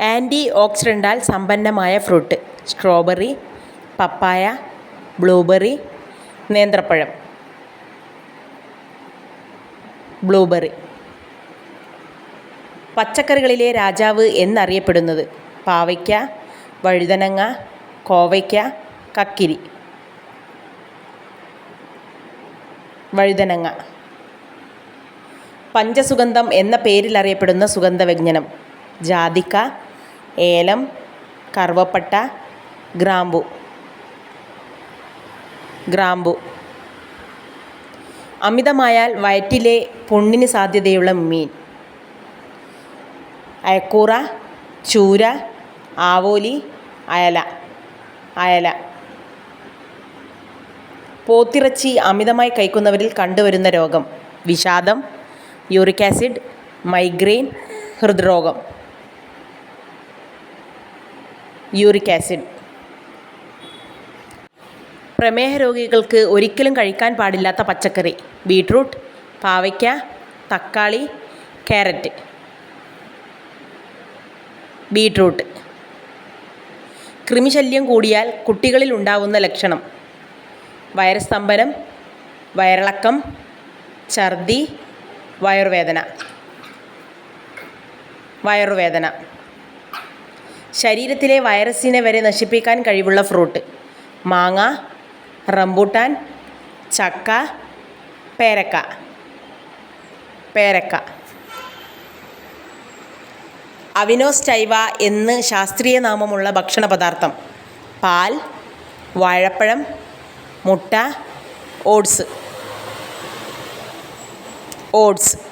Anti ഓക്സിഡന്റാൽ സമ്പന്നമായ fruit. Strawberry papaya blueberry നേന്ത്രപ്പഴം. ബ്ലൂബെറി. പച്ചക്കറികളിലെ രാജാവ് എന്നറിയപ്പെടുന്നത് പാവയ്ക്ക വഴുതനങ്ങ കോവയ്ക്ക കക്കിരി. വഴുതനങ്ങ. പഞ്ചസുഗന്ധം എന്ന പേരിൽ അറിയപ്പെടുന്ന സുഗന്ധവ്യഞ്ജനം. ജാതിക്ക ഏലം കറുവപ്പട്ട ഗ്രാമ്പു. ഗ്രാമ്പു. അമിതമായാൽ വയറ്റിലെ പുണ്ണിന് സാധ്യതയുള്ള മീൻ. അയക്കൂറ ചൂര ആവോലി അയല. അയല. പോത്തിറച്ചി അമിതമായി കഴിക്കുന്നവരിൽ കണ്ടുവരുന്ന രോഗം. വിഷാദം യൂറിക് ആസിഡ് മൈഗ്രെയിൻ ഹൃദ്രോഗം. Uric acid. പ്രമേഹ രോഗികൾക്ക് ഒരിക്കലും കഴിക്കാൻ പാടില്ലാത്ത പച്ചക്കറി. ബീട്രൂട്ട് പാവയ്ക്ക തക്കാളി ക്യാരറ്റ്. ബീട്രൂട്ട്. കൃമിശല്യം കൂടിയാൽ കുട്ടികളിൽ ഉണ്ടാവുന്ന ലക്ഷണം. വയറസ്തംഭനം വയറിളക്കം ഛർദി വയറുവേദന. വയറുവേദന. ശരീരത്തിലെ വൈറസിനെ വരെ നശിപ്പിക്കാൻ കഴിവുള്ള ഫ്രൂട്ട് മാങ്ങ റംബൂട്ടാൻ ചക്ക പേരക്ക. പേരക്ക. അവിനോസ്റ്റൈവ എന്ന് ശാസ്ത്രീയ നാമമുള്ള ഭക്ഷണ പദാർത്ഥം. പാൽ വാഴപ്പഴം മുട്ട ഓട്സ്. ഓട്സ്.